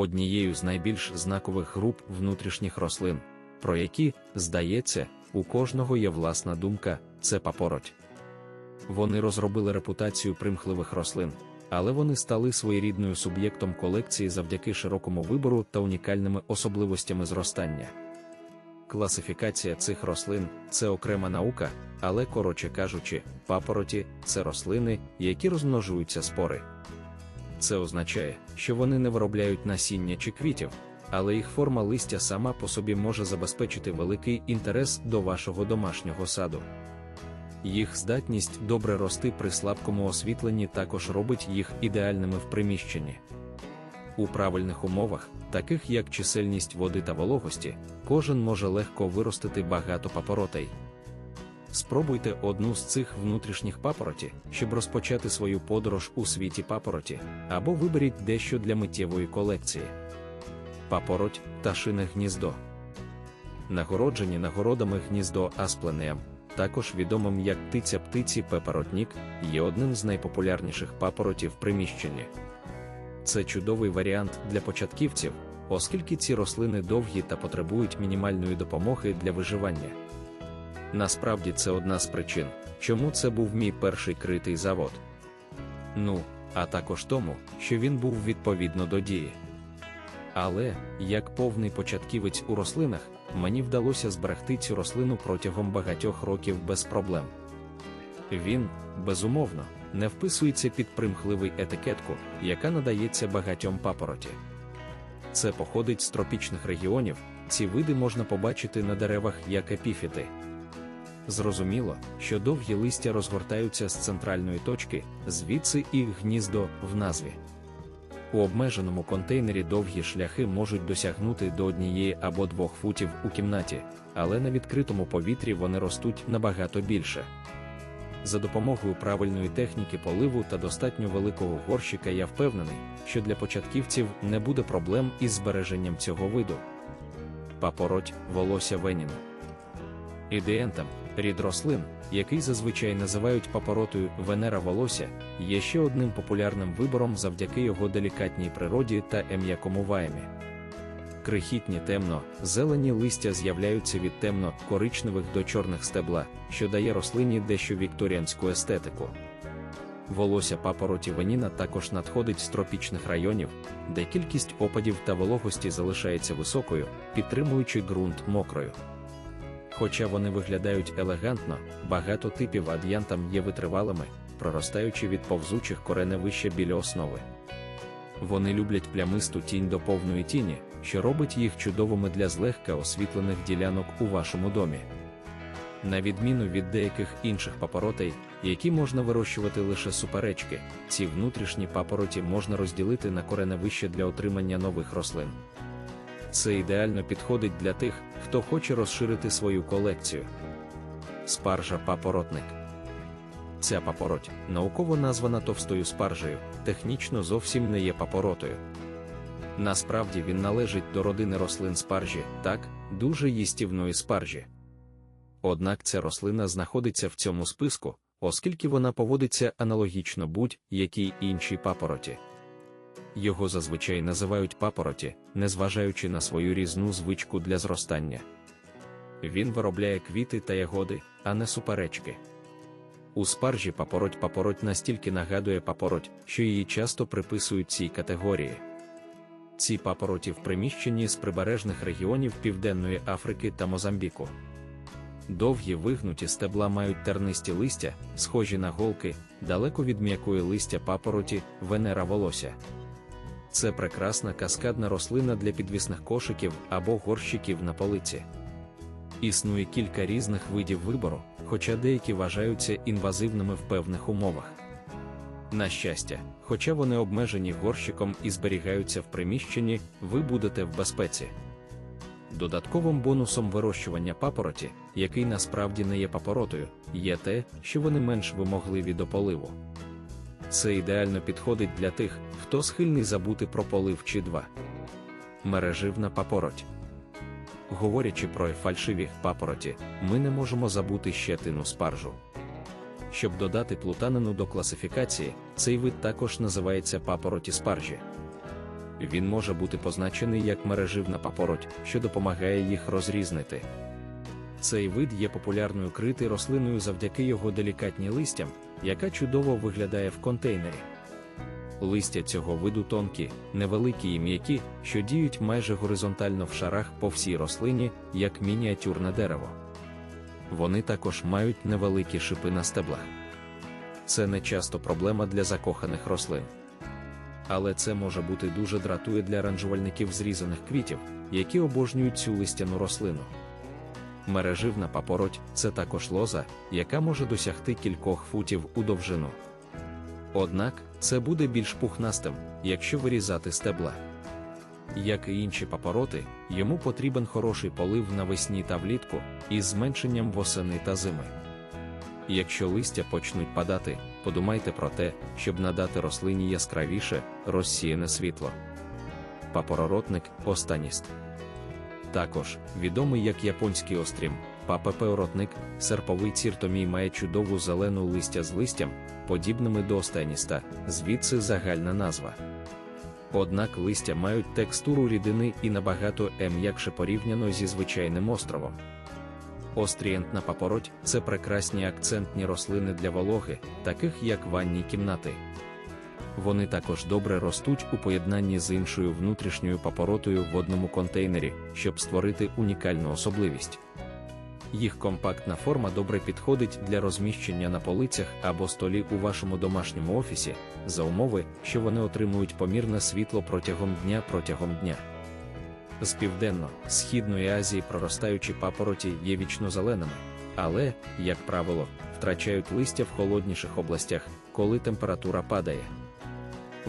однією з найбільш знакових груп внутрішніх рослин, про які, здається, у кожного є власна думка це папороть. Вони розробили репутацію примхливих рослин, але вони стали своєрідною суб'єктом колекції завдяки широкому вибору та унікальними особливостями зростання. Класифікація цих рослин це окрема наука, але, коротше кажучи, папороті це рослини, які розмножуються спори. Це означає, що вони не виробляють насіння чи квітів, але їх форма листя сама по собі може забезпечити великий інтерес до вашого домашнього саду. Їх здатність добре рости при слабкому освітленні також робить їх ідеальними в приміщенні. У правильних умовах, таких як чисельність води та вологості, кожен може легко виростити багато папоротей. Спробуйте одну з цих внутрішніх папороті, щоб розпочати свою подорож у світі папороті, або виберіть дещо для миттєвої колекції. Папороть пташине гніздо. Нагороджені нагородами гніздо Аспленеам, також відомим як птиця птиці пепаротнік, є одним з найпопулярніших папоротів в приміщенні. Це чудовий варіант для початківців, оскільки ці рослини довгі та потребують мінімальної допомоги для виживання. Насправді це одна з причин, чому це був мій перший критий завод. Ну, а також тому, що він був відповідно до дії. Але, як повний початківець у рослинах, мені вдалося зберегти цю рослину протягом багатьох років без проблем. Він, безумовно, не вписується під примхливий етикетку, яка надається багатьом папороті. Це походить з тропічних регіонів, ці види можна побачити на деревах як епіфіти. Зрозуміло, що довгі листя розгортаються з центральної точки, звідси і гніздо в назві. У обмеженому контейнері довгі шляхи можуть досягнути до однієї або двох футів у кімнаті, але на відкритому повітрі вони ростуть набагато більше. За допомогою правильної техніки поливу та достатньо великого горщика я впевнений, що для початківців не буде проблем із збереженням цього виду. Папороть волосся Веніну. Ідеентам, рід рослин, який зазвичай називають папоротою Венера волосся, є ще одним популярним вибором завдяки його делікатній природі та ем'якому ваймі. Крихітні темно, зелені листя з'являються від темно-коричневих до чорних стебла, що дає рослині дещо вікторіанську естетику. Волосся папороті веніна також надходить з тропічних районів, де кількість опадів та вологості залишається високою, підтримуючи ґрунт мокрою. Хоча вони виглядають елегантно, багато типів ад'янтам є витривалими, проростаючи від повзучих кореневища біля основи. Вони люблять плямисту тінь до повної тіні, що робить їх чудовими для злегка освітлених ділянок у вашому домі. На відміну від деяких інших папоротей, які можна вирощувати лише суперечки, ці внутрішні папороті можна розділити на кореневище для отримання нових рослин. Це ідеально підходить для тих, хто хоче розширити свою колекцію. Спаржа папоротник. Ця папороть, науково названа товстою спаржею, технічно зовсім не є папоротою. Насправді він належить до родини рослин спаржі, так, дуже їстівної спаржі. Однак ця рослина знаходиться в цьому списку, оскільки вона поводиться аналогічно будь-якій іншій папороті. Його зазвичай називають папороті, незважаючи на свою різну звичку для зростання. Він виробляє квіти та ягоди, а не суперечки. У спаржі папороть папороть настільки нагадує папороть, що її часто приписують цій категорії. Ці папороті в приміщенні з прибережних регіонів Південної Африки та Мозамбіку. Довгі вигнуті стебла мають тернисті листя, схожі на голки, далеко від м'якої листя папороті, венера волосся. Це прекрасна каскадна рослина для підвісних кошиків або горщиків на полиці. Існує кілька різних видів вибору, хоча деякі вважаються інвазивними в певних умовах. На щастя, хоча вони обмежені горщиком і зберігаються в приміщенні, ви будете в безпеці. Додатковим бонусом вирощування папороті, який насправді не є папоротою, є те, що вони менш вимогливі до поливу. Це ідеально підходить для тих, хто схильний забути про полив чи два. Мереживна папороть. Говорячи про фальшиві папороті, ми не можемо забути ще тину спаржу. Щоб додати плутанину до класифікації, цей вид також називається папороті спаржі. Він може бути позначений як мереживна папороть, що допомагає їх розрізнити. Цей вид є популярною крити рослиною завдяки його делікатній листям, яка чудово виглядає в контейнері. Листя цього виду тонкі, невеликі і м'які, що діють майже горизонтально в шарах по всій рослині, як мініатюрне дерево. Вони також мають невеликі шипи на стеблах. Це не часто проблема для закоханих рослин. Але це може бути дуже дратує для ранжувальників зрізаних квітів, які обожнюють цю листяну рослину. Мереживна папороть це також лоза, яка може досягти кількох футів у довжину. Однак це буде більш пухнастим, якщо вирізати стебла. Як і інші папороти, йому потрібен хороший полив навесні та влітку із зменшенням восени та зими. Якщо листя почнуть падати, подумайте про те, щоб надати рослині яскравіше, розсіяне світло. Папороротник останіст. Також відомий як японський острім, папепеоротник, серповий ціртомій має чудову зелену листя з листям, подібними до останіста, звідси загальна назва. Однак листя мають текстуру рідини і набагато м'якше порівняно зі звичайним островом. Острієнтна папороть це прекрасні акцентні рослини для вологи, таких як ванні кімнати. Вони також добре ростуть у поєднанні з іншою внутрішньою папоротою в одному контейнері, щоб створити унікальну особливість. Їх компактна форма добре підходить для розміщення на полицях або столі у вашому домашньому офісі, за умови, що вони отримують помірне світло протягом дня протягом дня. З південно-східної Азії проростаючі папороті є вічнозеленими, але, як правило, втрачають листя в холодніших областях, коли температура падає.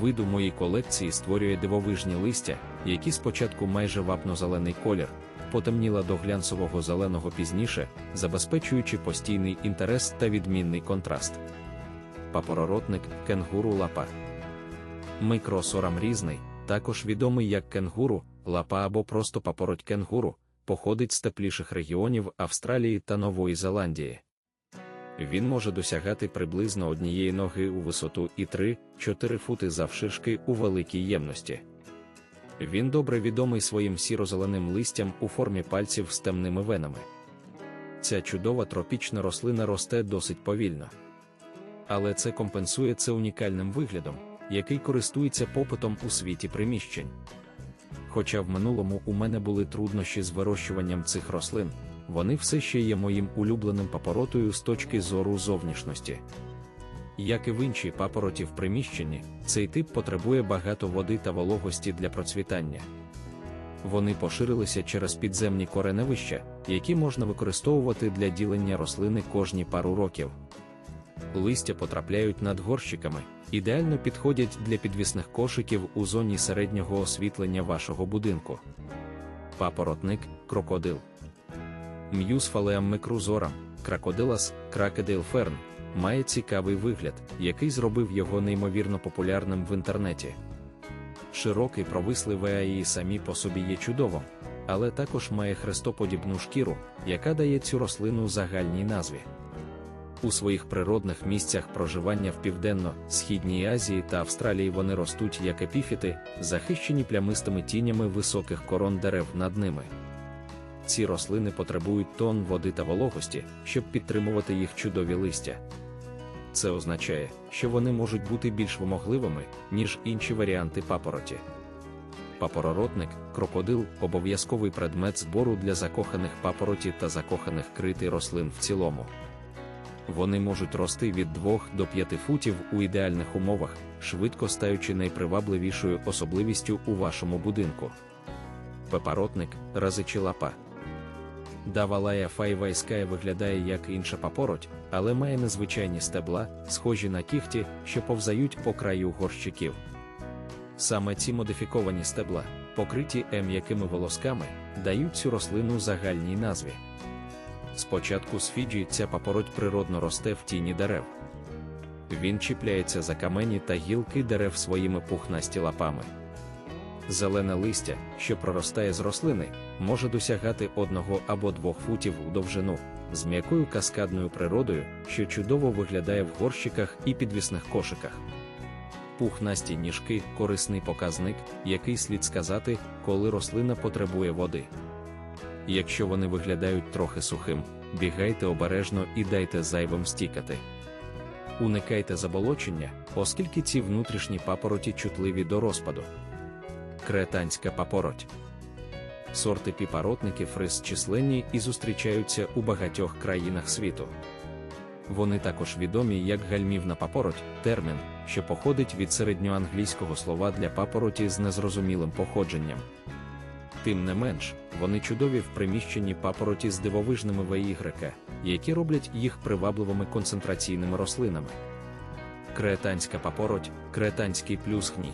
Виду моїй колекції створює дивовижні листя, які спочатку майже вапно-зелений колір, потемніла до глянцевого зеленого пізніше, забезпечуючи постійний інтерес та відмінний контраст. Папороротник кенгуру лапа. Микросорам різний, також відомий як кенгуру, лапа або просто папороть кенгуру, походить з тепліших регіонів Австралії та Нової Зеландії. Він може досягати приблизно однієї ноги у висоту і 3-4 фути завширшки у великій ємності. Він добре відомий своїм сіро-зеленим листям у формі пальців з темними венами. Ця чудова тропічна рослина росте досить повільно. Але це компенсує це унікальним виглядом, який користується попитом у світі приміщень. Хоча в минулому у мене були труднощі з вирощуванням цих рослин, вони все ще є моїм улюбленим папоротою з точки зору зовнішності. Як і в іншій папороті в приміщенні, цей тип потребує багато води та вологості для процвітання. Вони поширилися через підземні кореневища, які можна використовувати для ділення рослини кожні пару років. Листя потрапляють над горщиками, ідеально підходять для підвісних кошиків у зоні середнього освітлення вашого будинку. Папоротник крокодил. М'юз фалеам микрузорам, крокодилас, кракедейл ферн, має цікавий вигляд, який зробив його неймовірно популярним в інтернеті. Широкий провислий веаї самі по собі є чудовим, але також має хрестоподібну шкіру, яка дає цю рослину загальній назві. У своїх природних місцях проживання в Південно-Східній Азії та Австралії вони ростуть як епіфіти, захищені плямистими тінями високих корон дерев над ними. Ці рослини потребують тон води та вологості, щоб підтримувати їх чудові листя. Це означає, що вони можуть бути більш вимогливими, ніж інші варіанти папороті. Папороротник, крокодил обов'язковий предмет збору для закоханих папороті та закоханих крити рослин в цілому. Вони можуть рости від 2 до 5 футів у ідеальних умовах, швидко стаючи найпривабливішою особливістю у вашому будинку. Папоротник, разичі лапа. Давалая файвайская виглядає як інша папороть, але має незвичайні стебла, схожі на кіхті, що повзають по краю горщиків. Саме ці модифіковані стебла, покриті м'якими волосками, дають цю рослину загальній назві. Спочатку з Фіджі ця папороть природно росте в тіні дерев. Він чіпляється за камені та гілки дерев своїми пухнасті лапами. Зелене листя, що проростає з рослини, може досягати одного або двох футів у довжину, з м'якою каскадною природою, що чудово виглядає в горщиках і підвісних кошиках. Пухнасті ніжки корисний показник, який слід сказати, коли рослина потребує води. Якщо вони виглядають трохи сухим, бігайте обережно і дайте зайвим стікати. Уникайте заболочення, оскільки ці внутрішні папороті чутливі до розпаду. Кретанська папороть. Сорти піпаротників фриз численні і зустрічаються у багатьох країнах світу. Вони також відомі як гальмівна папороть, термін, що походить від середньоанглійського слова для папороті з незрозумілим походженням. Тим не менш, вони чудові в приміщенні папороті з дивовижними ваїгрека, які роблять їх привабливими концентраційними рослинами. Креатанська папороть, креатанський плюс гній.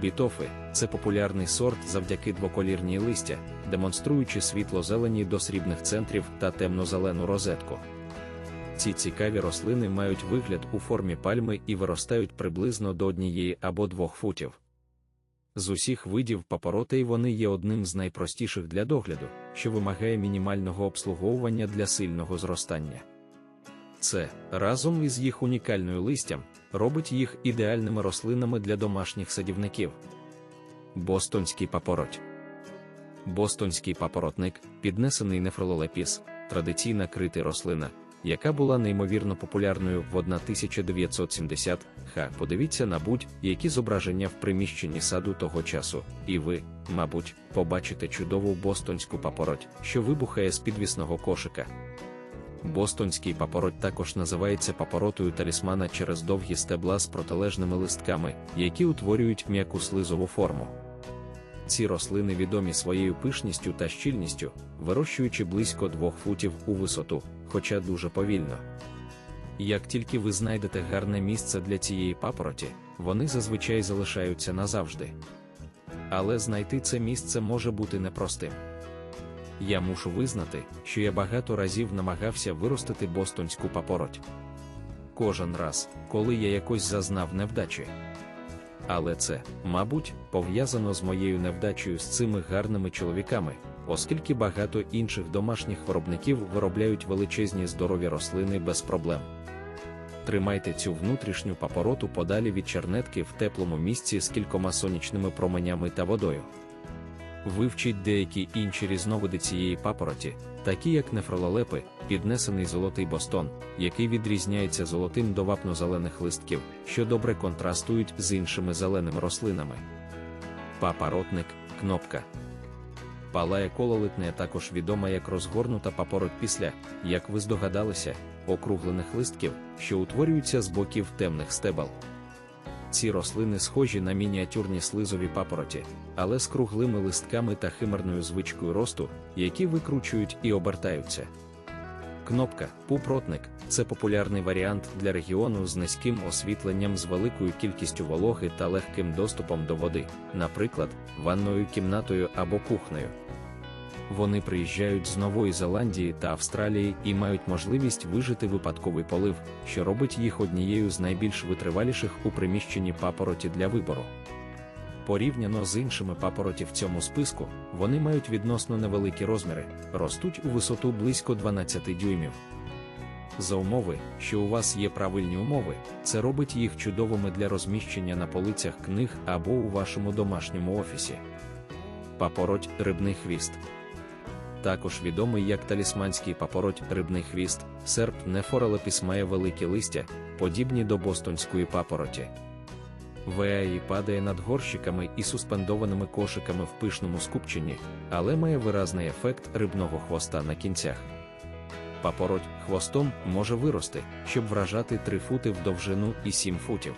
Бітофи це популярний сорт завдяки двоколірній листя, демонструючи світло-зелені до срібних центрів та темно-зелену розетку. Ці цікаві рослини мають вигляд у формі пальми і виростають приблизно до однієї або двох футів. З усіх видів папоротей вони є одним з найпростіших для догляду, що вимагає мінімального обслуговування для сильного зростання. Це, разом із їх унікальною листям, робить їх ідеальними рослинами для домашніх садівників. Бостонський папороть. Бостонський папоротник, піднесений нефрололепіс, традиційна крити рослина, яка була неймовірно популярною в 1970 ха Подивіться на будь-які зображення в приміщенні саду того часу, і ви, мабуть, побачите чудову бостонську папороть, що вибухає з підвісного кошика. Бостонський папороть також називається папоротою талісмана через довгі стебла з протилежними листками, які утворюють м'яку слизову форму. Ці рослини відомі своєю пишністю та щільністю, вирощуючи близько двох футів у висоту, хоча дуже повільно. Як тільки ви знайдете гарне місце для цієї папороті, вони зазвичай залишаються назавжди. Але знайти це місце може бути непростим. Я мушу визнати, що я багато разів намагався виростити бостонську папороть. Кожен раз, коли я якось зазнав невдачі. Але це, мабуть, пов'язано з моєю невдачею з цими гарними чоловіками, оскільки багато інших домашніх виробників виробляють величезні здорові рослини без проблем. Тримайте цю внутрішню папороту подалі від чернетки в теплому місці з кількома сонячними променями та водою. Вивчіть деякі інші різновиди цієї папороті, такі як нефрололепи, піднесений золотий бостон, який відрізняється золотим до вапно-зелених листків, що добре контрастують з іншими зеленими рослинами. Папоротник, кнопка. Палає кололитне також відома як розгорнута папороть після, як ви здогадалися, округлених листків, що утворюються з боків темних стебел. Ці рослини схожі на мініатюрні слизові папороті, але з круглими листками та химерною звичкою росту, які викручують і обертаються. Кнопка пупротник це популярний варіант для регіону з низьким освітленням з великою кількістю вологи та легким доступом до води, наприклад, ванною кімнатою або кухнею. Вони приїжджають з Нової Зеландії та Австралії і мають можливість вижити випадковий полив, що робить їх однією з найбільш витриваліших у приміщенні папороті для вибору. Порівняно з іншими папороті в цьому списку, вони мають відносно невеликі розміри, ростуть у висоту близько 12 дюймів. За умови, що у вас є правильні умови, це робить їх чудовими для розміщення на полицях книг або у вашому домашньому офісі. Папороть рибний хвіст також відомий як талісманський папороть рибний хвіст, серп нефорелепіс має великі листя, подібні до бостонської папороті. Веаї падає над горщиками і суспендованими кошиками в пишному скупченні, але має виразний ефект рибного хвоста на кінцях. Папороть хвостом може вирости, щоб вражати 3 фути в довжину і 7 футів.